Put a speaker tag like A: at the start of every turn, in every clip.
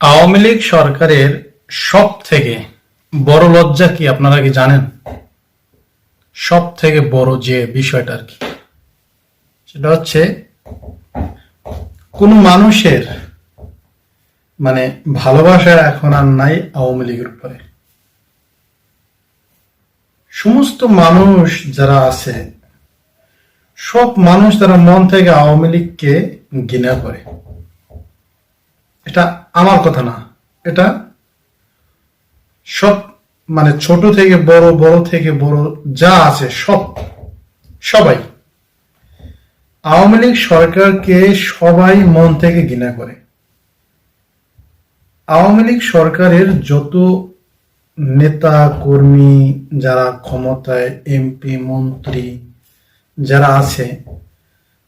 A: আওয়ামী লীগ সরকারের সব থেকে বড় লজ্জা কি আপনারা কি জানেন? সব থেকে বড় যে বিষয়টা আর কি। সেটা হচ্ছে কোন মানুষের মানে ভালোবাসা এখন আর নাই আওয়ামী লীগের উপরে। সমস্ত মানুষ যারা আছে, সব মানুষ তারা মন থেকে আওয়ামী লীগকে ঘৃণা করে। এটা আমার কথা না। এটা সব মানে ছোট থেকে বড় বড় থেকে বড় যা আছে সব, সবাই। আওয়ামী লীগ সরকারকে সবাই মন থেকে ঘৃণা করে। আওয়ামী লীগ সরকারের যত নেতা, কর্মী, যারা ক্ষমতায়, এমপি, মন্ত্রী যারা আছে,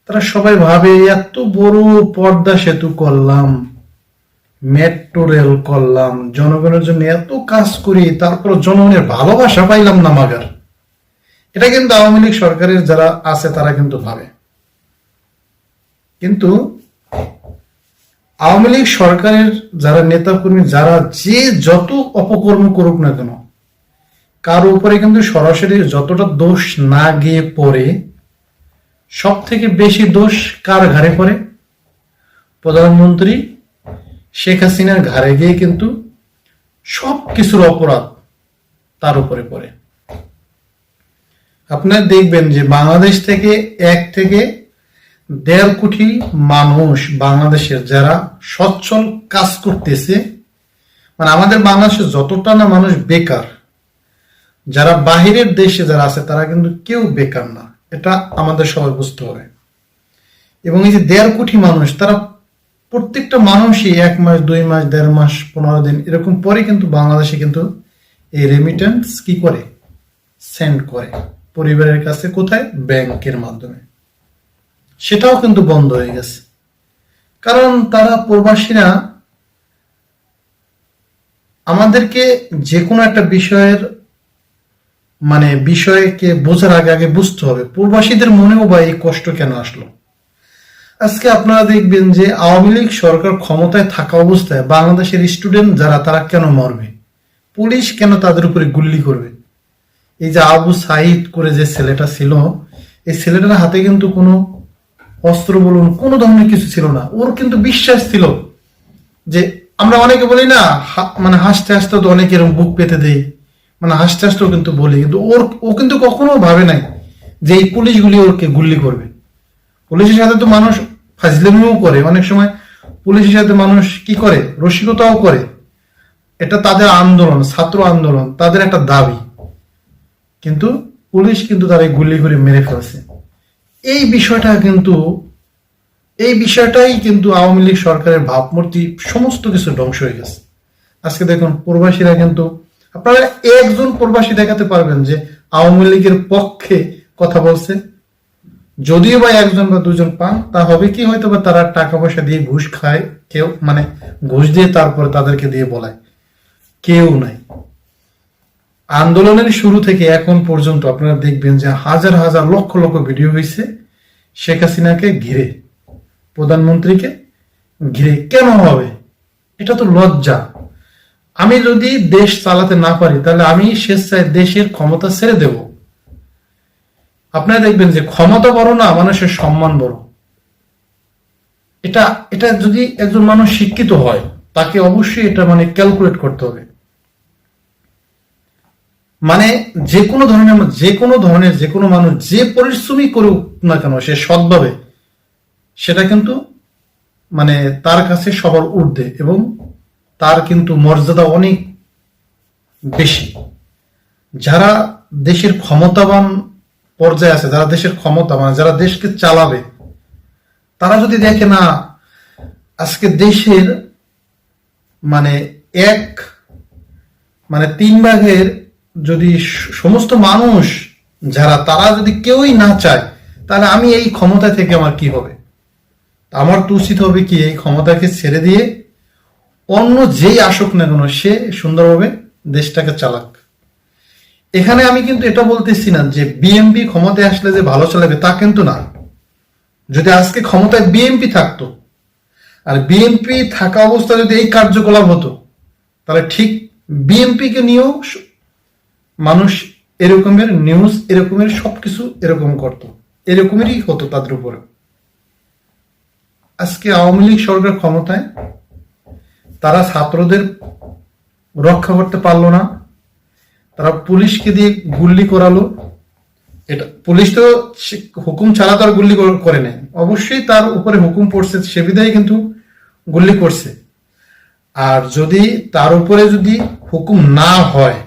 A: তারা সবাই ভাবে, এত বড় পর্দা সেতু করলাম। মেট্রো রেল করলাম, জনগণের জন্য এত কাজ করি, তারপর জনগণের ভালোবাসা পাইলাম না মাগার। এটা কিন্তু আওয়ামী লীগ সরকারের যারা আছে, তারা কিন্তু ভাবে। কিন্তু আওয়ামী লীগ সরকারের যারা নেতাকর্মী, যারা যে যত অপকর্ম করুক না কেন, কারও উপরে কিন্তু সরাসরি যতটা দোষ না গিয়ে পড়ে সব থেকে বেশি দোষ কার ঘাড়ে পড়ে? প্রধানমন্ত্রী শেখ হাসিনার ঘাড়ে গিয়ে কিন্তু সব কিছুর অপরাধ তার উপরে পড়ে। আপনারা দেখবেন যে বাংলাদেশ থেকে এক থেকে দেড় কোটি মানুষ বাংলাদেশের যারা সচ্ছল কাজ করতেছে মানে আমাদের বাংলাদেশে যতটা না মানুষ বেকার, যারা বাহিরের দেশে যারা আছে তারা কিন্তু কেউ বেকার না। এটা আমাদের সবাই বুঝতে হবে। এবং এই যে দেড় কোটি মানুষ, তারা প্রত্যেকটা মানুষই এক মাস, দুই মাস, দেড় মাস, পনেরো দিন, এরকম পরে কিন্তু বাংলাদেশে কিন্তু এই রেমিটেন্স কি করে? সেন্ড করে। পরিবারের কাছে কোথায়? ব্যাংকের মাধ্যমে। সেটাও কিন্তু বন্ধ হয়ে গেছে। কারণ তারা প্রবাসীরা আমাদেরকে যে কোনো একটা বিষয়ের মানে বিষয়কে বোঝার আগে আগে বুঝতে হবে। প্রবাসীদের মনেও বা এই কষ্ট কেন আসলো? আজকে আপনারা দেখবেন যে আওয়ামী লীগ সরকার ক্ষমতায় থাকা অবস্থায় বাংলাদেশের স্টুডেন্ট যারা, তারা কেন মরবে? পুলিশ কেন তাদের উপরে গুল্লি করবে? এই যে আবু সাইদ করে যে ছেলেটা ছিল, এই ছেলেটার হাতে কিন্তু কোনো অস্ত্র বলুন, কোনো ধরনের কিছু ছিল না। ওর কিন্তু বিশ্বাস ছিল যে, আমরা অনেকে বলি না মানে হাসতে হাসতে তো অনেকে এরকম বুক পেতে দেই মানে হাসতে হাসতেও কিন্তু বলি, কিন্তু ওর, ও কিন্তু কখনো ভাবে নাই যে এই পুলিশগুলি ওকে গুল্লি করবে। পুলিশের সাথে তো মানুষ ফাজলামিও করে। অনেক সময় পুলিশের সাথে মানুষ কি করে? রসিকতাও করে। এটা তাদের আন্দোলন, ছাত্র আন্দোলন, তাদের একটা দাবি। কিন্তু পুলিশ কিন্তু তারা গুলি করে মেরে ফেলছে। এই বিষয়টা কিন্তু, এই বিষয়টাই কিন্তু আওয়ামী লীগ সরকারের ভাবমূর্তি সমস্ত কিছু ধ্বংস হয়ে গেছে। আজকে দেখুন, প্রবাসীরা কিন্তু, আপনারা একজন প্রবাসী দেখাতে পারবেন যে আওয়ামী লীগের পক্ষে কথা বলছে যদিও বা একজন বা দুজন পান, তা হবে কি হয়তো বা তারা টাকা পয়সা দিয়ে ঘুষ খায়, কেউ মানে ঘুষ দিয়ে তারপরে তাদেরকে দিয়ে বলায়। কেউ নাই। আন্দোলনের শুরু থেকে এখন পর্যন্ত আপনারা দেখবেন যে হাজার হাজার লক্ষ লক্ষ ভিডিও হয়েছে শেখ হাসিনাকে ঘিরে, প্রধানমন্ত্রীকে ঘিরে। কেন হবে? এটা তো লজ্জা। আমি যদি দেশ চালাতে না পারি, তাহলে আমি স্বেচ্ছায় দেশের ক্ষমতা ছেড়ে দেব। আপনারা দেখবেন যে ক্ষমতা বড় না, মানুষের সম্মান বড়। এটা এটা যদি একজন মানুষ শিক্ষিত হয়, তাকে অবশ্যই এটা মানে ক্যালকুলেট করতে হবে। মানে যে কোনো ধরনের, যে কোনো ধরনের, যে কোনো মানুষ যে পরিশ্রমই করুক না কেন, সে সৎভাবে, সেটা কিন্তু মানে তার কাছে সবার ঊর্ধ্বে এবং তার কিন্তু মর্যাদা অনেক বেশি। যারা দেশের ক্ষমতাবান পর্যায়ে আছে, যারা দেশের ক্ষমতা মানে যারা দেশকে চালাবে, তারা যদি দেখে না, আজকে দেশের মানে এক মানে তিন ভাগের যদি সমস্ত মানুষ যারা, তারা যদি কেউই না চায়, তাহলে আমি এই ক্ষমতা থেকে আমার কি হবে? আমার তো উচিত হবে কি এই ক্ষমতাকে ছেড়ে দিয়ে অন্য যেই আসুক না কেন, সে সুন্দরভাবে দেশটাকে চালাক। এখানে আমি কিন্তু এটা বলতেছি না যে বিএমপি ক্ষমতায় আসলে যে ভালো চালাবে তা কিন্তু না। যদি আজকে ক্ষমতায় বিএমপি থাকতো, আর বিএনপি থাকা অবস্থা যদি এই কার্যকলাপ হতো, তাহলে ঠিক বিএনপি কে নিয়েও মানুষ এরকমের নিউজ এরকমের সবকিছু এরকম করত। এরকমেরই হতো তাদের উপরে। আজকে আওয়ামী লীগ সরকার ক্ষমতায়, তারা ছাত্রদের রক্ষা করতে পারল না। তারা পুলিশকে দিয়ে গুল্লি করালো। এটা, পুলিশ তো হুকুম ছাড়া তার গুল্লি করে নেয় অবশ্যই তার উপরে হুকুম পড়ছে, সে বিধায় কিন্তু গুল্লি করছে। আর যদি তার উপরে যদি হুকুম না হয়,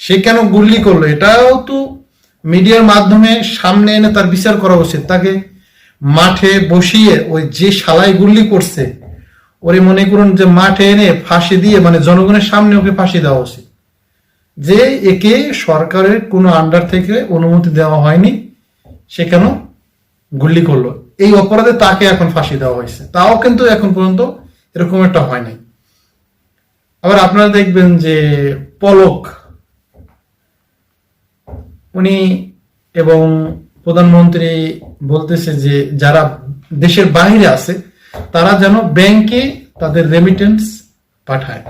A: সে কেন গুল্লি করল? এটাও তো মিডিয়ার মাধ্যমে সামনে এনে তার বিচার করা উচিত। তাকে মাঠে বসিয়ে ওই যে শালাই গুল্লি করছে, ওরে মনে করুন যে মাঠে এনে ফাঁসি দিয়ে মানে জনগণের সামনে ওকে ফাঁসি দেওয়া উচিত। যে একে সরকারের কোনো আন্ডার থেকে অনুমতি দেওয়া হয়নি, সে কেন গুল্লি করল? এই অপরাধে তাকে এখন ফাঁসি দেওয়া হয়েছে। তাও কিন্তু এখন পর্যন্ত এরকম একটা হয় নাই। আবার আপনারা দেখবেন যে পলক, উনি এবং প্রধানমন্ত্রী বলতেছে যে যারা দেশের বাইরে আছে, তারা যেন ব্যাংকে তাদের রেমিটেন্স পাঠায়।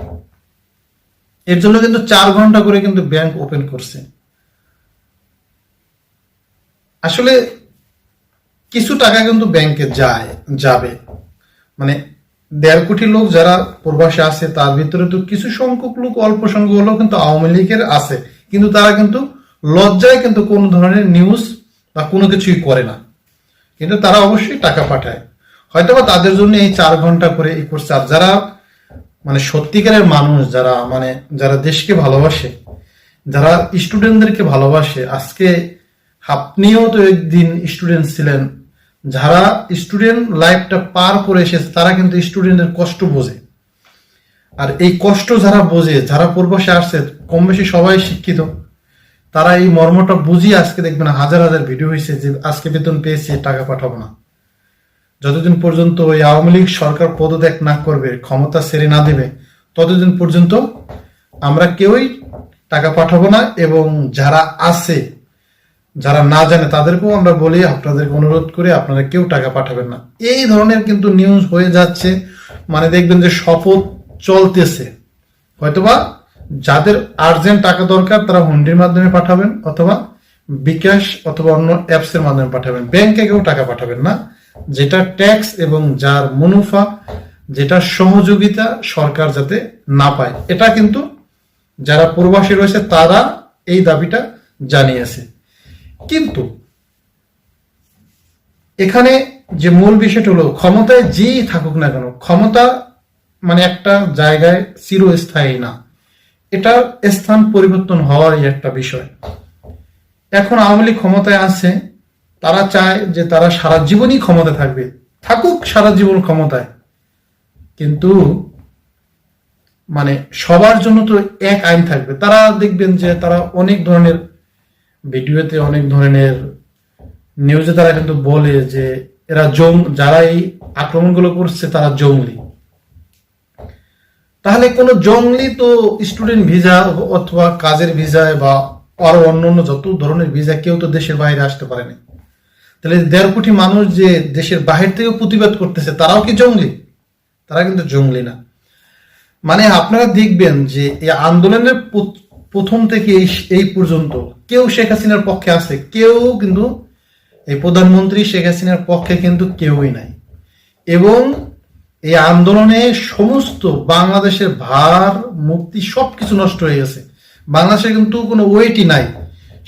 A: এর জন্য কিন্তু চার ঘণ্টা করে কিন্তু ব্যাংক ওপেন করছে। আসলে কিছু টাকা কিন্তু ব্যাংকে যায়, যাবে। মানে দেড় কোটি লোক যারা প্রবাসে আছে, তার ভিতরে তো কিছু সংখ্যক লোক, অল্প সংখ্যক হলেও কিন্তু আওয়ামী লীগের আছে। কিন্তু তারা কিন্তু লজ্জায় কিন্তু কোন ধরনের নিউজ বা কোনো কিছুই করে না। কিন্তু তারা অবশ্যই টাকা পাঠায়। হয়তোবা তাদের জন্য এই চার ঘণ্টা করে এই করছে আর যারা মানে সত্যিকারের মানুষ যারা মানে যারা দেশকে ভালোবাসে, যারা স্টুডেন্টদেরকে ভালোবাসে, আজকে আপনিও তো একদিন স্টুডেন্ট ছিলেন, যারা স্টুডেন্ট লাইফটা পার করে এসেছে, তারা কিন্তু স্টুডেন্টের কষ্ট বোঝে। আর এই কষ্ট যারা বোঝে, যারা পূর্বশে আসছে, কম বেশি সবাই শিক্ষিত। তারা এই মর্মটা বুঝিয়ে আজকে দেখবেন হাজার হাজার ভিডিও হয়েছে যে আজকে বেতন পেয়েছে, টাকা পাঠাবো না। যতদিন পর্যন্ত ওই আওয়ামী লীগ সরকার পদত্যাগ না করবে, ক্ষমতা ছেড়ে না দেবে, ততদিন পর্যন্ত আমরা কেউই টাকা পাঠাবো না এবং যারা আছে, যারা না জানে তাদেরকেও আমরা বলি, আপনাদেরকে অনুরোধ করে, আপনারা কেউ টাকা পাঠাবেন না। এই ধরনের কিন্তু নিউজ হয়ে যাচ্ছে মানে দেখবেন যে শপথ চলতেছে। হয়তোবা যাদের আর্জেন্ট টাকা দরকার তারা হুন্ডির মাধ্যমে পাঠাবেন, অথবা বিকাশ অথবা অন্য অ্যাপসের মাধ্যমে পাঠাবেন। ব্যাংকে কেউ টাকা পাঠাবেন না। যেটা ট্যাক্স এবং যার মুনাফা, যেটা সহযোগিতা সরকার যাতে না পায়। এটা কিন্তু যারা প্রবাসী রয়েছে, তারা এই দাবিটা জানিয়েছে। কিন্তু এখানে যে মূল বিষয়টা হলো, ক্ষমতায় যেই থাকুক না কেন, ক্ষমতা মানে একটা জায়গায় চিরস্থায়ী না। এটা স্থান পরিবর্তন হওয়ারই একটা বিষয়। এখন আওয়ামী লীগ ক্ষমতায় আছে তারা চায় যে তারা সারা জীবনই ক্ষমতা থাকবে। থাকুক সারা জীবন ক্ষমতায়। কিন্তু মানে সবার জন্য তো এক আইন থাকবে। তারা দেখবেন যে তারা অনেক ধরনের ভিডিওতে অনেক ধরনের নিউজে তারা কিন্তু বলে যে এরা জং যারা এই আক্রমণগুলো করছে তারা জঙ্গলি। তাহলে কোনো জঙ্গলি তো স্টুডেন্ট ভিসা অথবা কাজের ভিসায় বা আরও অন্য অন্য যত ধরনের ভিসা কেউ তো দেশের বাইরে আসতে পারেনি। তাহলে দেড় কোটি মানুষ যে দেশের বাহির থেকে প্রতিবাদ করতেছে, তারাও কি জঙ্গলি? তারা কিন্তু জঙ্গলি না। মানে আপনারা দেখবেন যে এই আন্দোলনের প্রথম থেকে এই পর্যন্ত কেউ শেখ হাসিনার পক্ষে আছে, কেউ কিন্তু এই প্রধানমন্ত্রী শেখ হাসিনার পক্ষে কিন্তু কেউই নাই। এবং এই আন্দোলনে সমস্ত বাংলাদেশের ভার, মুক্তি সবকিছু নষ্ট হয়ে গেছে। বাংলাদেশে কিন্তু কোনো ওয়েটই নাই।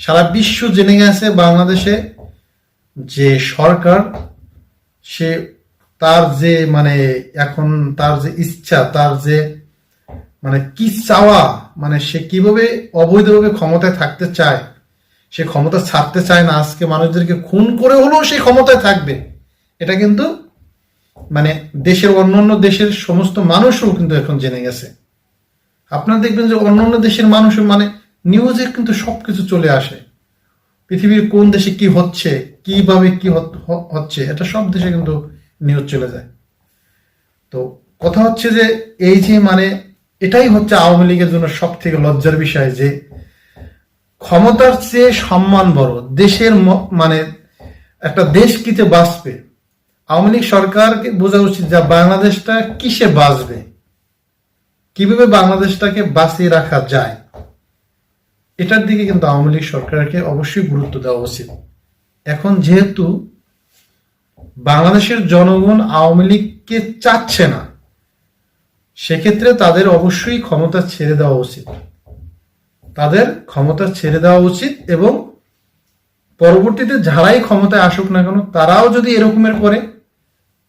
A: সারা বিশ্ব জেনে গেছে বাংলাদেশে যে সরকার, সে তার যে মানে এখন তার যে ইচ্ছা, তার যে মানে কি চাওয়া মানে সে কীভাবে অবৈধভাবে ক্ষমতায় থাকতে চায়, সে ক্ষমতা ছাড়তে চায় না, আজকে মানুষদেরকে খুন করে হলেও সে ক্ষমতায় থাকবে। এটা কিন্তু মানে দেশের অন্যান্য দেশের সমস্ত মানুষও কিন্তু এখন জেনে গেছে। আপনারা দেখবেন যে অন্যান্য দেশের মানুষও মানে নিউজে কিন্তু সবকিছু চলে আসে। পৃথিবীর কোন দেশে কি হচ্ছে কীভাবে কি হচ্ছে, এটা সব দেশে কিন্তু নিউজ চলে যায়। তো কথা হচ্ছে যে, এই যে মানে এটাই হচ্ছে আওয়ামী লীগের জন্য সব থেকে লজ্জার বিষয় যে, ক্ষমতার চেয়ে সম্মান বড়, দেশের মানে একটা দেশ কিতে বাঁচবে? আওয়ামী লীগ সরকারকে বোঝা উচিত যে বাংলাদেশটা কিসে বাঁচবে? কীভাবে বাংলাদেশটাকে বাঁচিয়ে রাখা যায়? এটার দিকে কিন্তু আওয়ামী লীগ সরকারকে অবশ্যই গুরুত্ব দেওয়া উচিত। এখন যেহেতু বাংলাদেশের জনগণ আওয়ামী লীগকে চাচ্ছে না, সেক্ষেত্রে তাদের অবশ্যই ক্ষমতা ছেড়ে দেওয়া উচিত। তাদের ক্ষমতা ছেড়ে দেওয়া উচিত এবং পরবর্তীতে যারাই ক্ষমতায় আসুক না কেন, তারাও যদি এরকমের করে,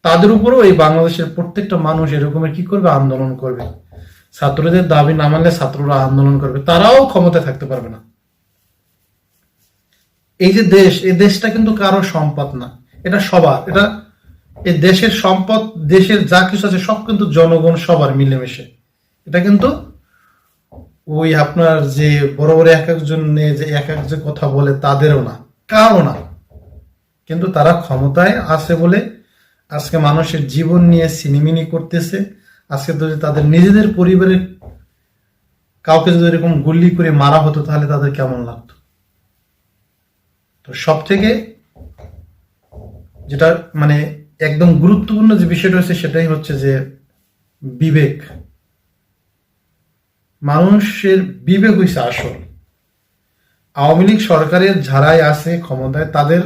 A: তাদের উপরেও এই বাংলাদেশের প্রত্যেকটা মানুষ এরকমের কি করবে? আন্দোলন করবে। ছাত্রদের দাবি না মানলে ছাত্ররা আন্দোলন করবে। তারাও ক্ষমতায় থাকতে পারবে না। এই যে দেশ, এই দেশটা কিন্তু কারও সম্পদ না। এটা সবার। এটা এই দেশের সম্পদ, দেশের যা কিছু আছে, সব কিন্তু জনগণ, সবার মিলেমিশে। এটা কিন্তু ওই আপনার যে বড় বড় এক একজন যে এক এক যে কথা বলে, তাদেরও না। কারও না। কিন্তু তারা ক্ষমতায় আছে বলে আজকে মানুষের জীবন নিয়ে সিনিমিনি করতেছে। আজকে যদি তাদের নিজেদের পরিবারের কাউকে যদি এরকম গুল্লি করে মারা হতো, তাহলে তাদের কেমন লাগতো? তো সব থেকে যেটা মানে একদম গুরুত্বপূর্ণ যে বিষয়টা হচ্ছে সেটাই হচ্ছে যে বিবেক। মানুষের বিবেক হইছে আসল। আওয়ামী লীগ সরকারের যারাই আছে ক্ষমতায়, তাদের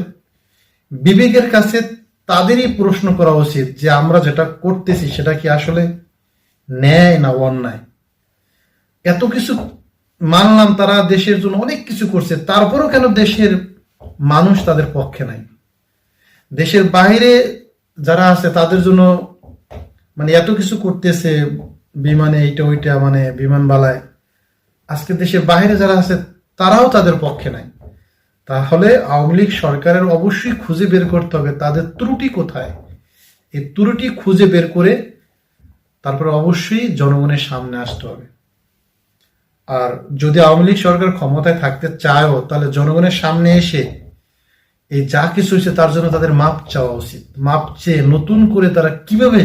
A: বিবেকের কাছে তাদেরই প্রশ্ন করা উচিত যে আমরা যেটা করতেছি সেটা কি আসলে ন্যায় না, অন্যায়। এত কিছু মানলাম তারা দেশের জন্য অনেক কিছু করছে, তারপরও কেন দেশের মানুষ তাদের পক্ষে নাই? দেশের বাইরে যারা আছে তাদের জন্য মানে এত কিছু করতেছে, বিমানে এইটা ওইটা মানে বিমানবালায়। আজকে দেশের বাইরে যারা আছে তারাও তাদের পক্ষে নাই। তাহলে আওয়ামী লীগ সরকারের অবশ্যই খুঁজে বের করতে হবে, তাদের ত্রুটি কোথায়? এই ত্রুটি খুঁজে বের করে তারপরে অবশ্যই জনগণের সামনে আসতে হবে। আর যদি আওয়ামী লীগ সরকার ক্ষমতায় থাকতে চায়ও, তাহলে জনগণের সামনে এসে এই যা কিছু হয়েছে তার জন্য তাদের মাপ চাওয়া উচিত। মাপ চেয়ে নতুন করে তারা কীভাবে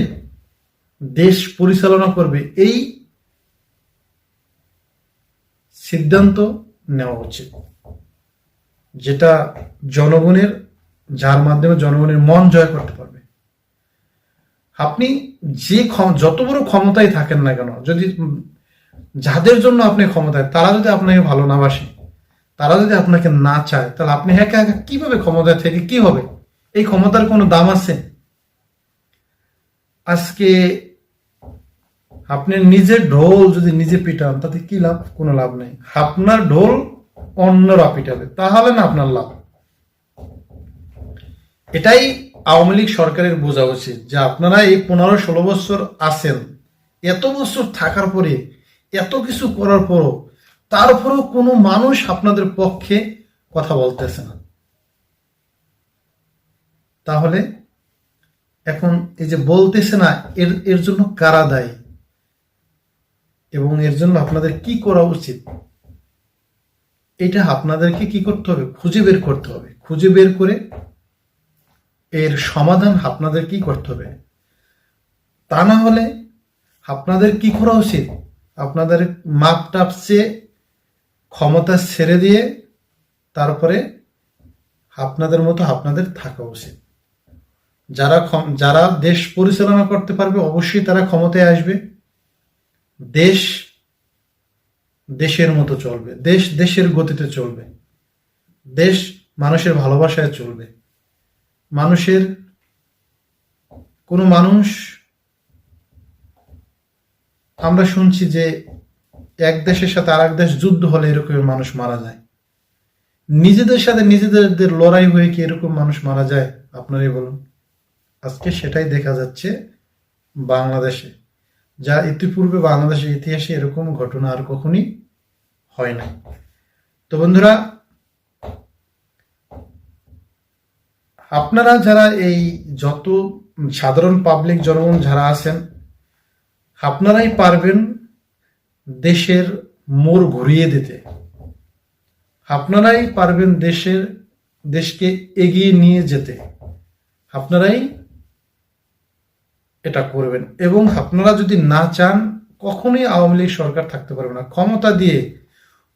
A: দেশ পরিচালনা করবে এই সিদ্ধান্ত নেওয়া উচিত। যেটা জনগণের, যার মাধ্যমে জনগণের মন জয় করতে পারবে। আপনি যে যত বড় ক্ষমতায় থাকেন না কেন, যদি যাদের জন্য আপনি ক্ষমতায়, তারা যদি আপনাকে ভালো না বাসে, তারা যদি আপনাকে না চায়, তাহলে আপনি একা একা কীভাবে ক্ষমতায় থেকে, কি হবে? এই ক্ষমতার কোনো দাম আছে? আজকে আপনি নিজের ঢোল যদি নিজে পিটান, তাতে কি লাভ? কোনো লাভ নেই। আপনার ঢোল অন্যরা পিটাবে, তাহলে না আপনার লাভ। এটাই আওয়ামী লীগ সরকারের বোঝা উচিত যে আপনারা এই পনেরো ষোলো বছর আছেন, এত বছর থাকার পরে এত কিছু করার পরও তারপরেও কোনো মানুষ আপনাদের পক্ষে কথা বলতেছে না। তাহলে এখন এই যে বলতেছে না, এর এর জন্য কারা দায়ী? এবং এর জন্য আপনাদের কি করা উচিত? এটা আপনাদেরকে কি করতে হবে? খুঁজে বের করতে হবে। খুঁজে বের করে এর সমাধান আপনাদের কি করতে হবে? তা না হলে আপনাদের কি করা উচিত? আপনাদের মাপ টাপ চেয়ে ক্ষমতা ছেড়ে দিয়ে তারপরে আপনাদের মতো আপনাদের থাকা উচিত। যারা যারা দেশ পরিচালনা করতে পারবে, অবশ্যই তারা ক্ষমতায় আসবে। দেশ দেশের মতো চলবে। দেশ দেশের গতিতে চলবে। দেশ মানুষের ভালোবাসায় চলবে। মানুষের কোনো মানুষ, আমরা শুনছি যে এক দেশের সাথে আর এক দেশ যুদ্ধ হলে এরকম মানুষ মারা যায়। নিজেদের সাথে নিজেদের লড়াই হয়ে কি এরকম মানুষ মারা যায়? আপনারাই বলুন। আজকে সেটাই দেখা যাচ্ছে বাংলাদেশে, যা ইতিপূর্বে বাংলাদেশের ইতিহাসে এরকম ঘটনা আর কখনই হয় নাই। তো বন্ধুরা আপনারা যারা এই যত সাধারণ পাবলিক জনগণ যারা আছেন, আপনারাই পারবেন দেশের মোড় ঘুরিয়ে দিতে। আপনারাই পারবেন দেশের, দেশকে এগিয়ে নিয়ে যেতে। আপনারাই এটা করবেন। এবং আপনারা যদি না চান, কখনোই আওয়ামী লীগ সরকার থাকতে পারবে না। ক্ষমতা দিয়ে,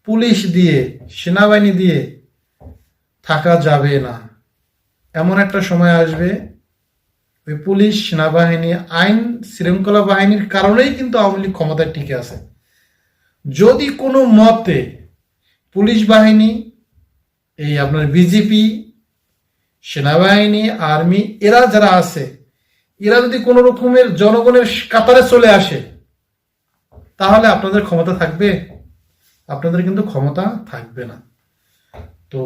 A: পুলিশ দিয়ে, সেনাবাহিনী দিয়ে থাকা যাবে না। এমন একটা সময় আসবে, ওই পুলিশ সেনাবাহিনী, আইন শৃঙ্খলা বাহিনীর কারণেই কিন্তু আওয়ামী লীগ ক্ষমতায় টিকে আছে। যদি কোনো মতে পুলিশ বাহিনী, এই আপনার বিজেপি, সেনাবাহিনী, আর্মি, এরা যারা আছে, এরা যদি কোনো রকমের জনগণের কাতারে চলে আসে, তাহলে আপনাদের ক্ষমতা থাকবে? আপনাদের কিন্তু ক্ষমতা থাকবে না। তো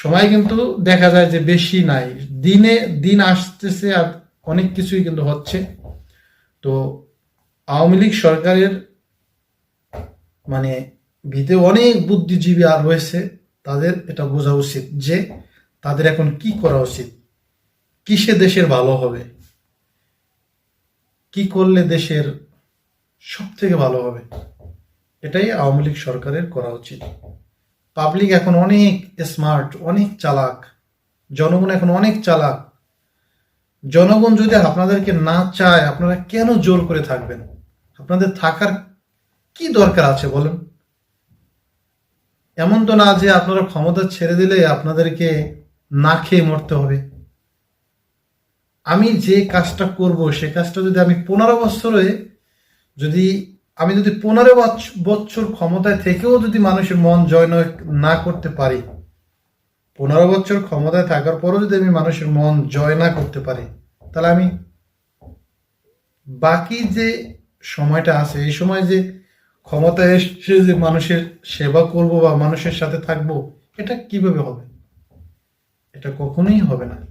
A: সময় কিন্তু দেখা যায় যে বেশি নাই। দিনে, দিন আসতেছে আর অনেক কিছুই কিন্তু হচ্ছে। তো আওয়ামী লীগ সরকারের মানে ভিতরে অনেক বুদ্ধিজীবী আর রয়েছে, তাদের এটা বোঝা উচিত যে তাদের এখন কি করা উচিত? কিসে দেশের ভালো হবে? কি করলে দেশের সব থেকে ভালো হবে? এটাই আওয়ামী লীগ সরকারের করা উচিত। পাবলিক এখন অনেক স্মার্ট অনেক চালাক, জনগণ এখন অনেক চালাক। জনগণ যদি আপনাদেরকে না চায়, আপনারা কেন জোর করে থাকবেন? আপনাদের থাকার কি দরকার আছে বলেন? এমন তো না যে আপনারা ক্ষমতা ছেড়ে দিলে আপনাদেরকে না খেয়ে মরতে হবে। আমি যে কাজটা করব, সে কাজটা যদি আমি পনেরো বছরে যদি আমি যদি পনেরো বছ- বছর ক্ষমতায় থেকেও যদি মানুষের মন জয় না করতে পারি, পনেরো বছর ক্ষমতায় থাকার পরও যদি আমি মানুষের মন জয় না করতে পারি, তাহলে আমি বাকি যে সময়টা আছে, এই সময় যে ক্ষমতায় এসে যে মানুষের সেবা করব বা মানুষের সাথে থাকব, এটা কীভাবে হবে? এটা কখনোই হবে না।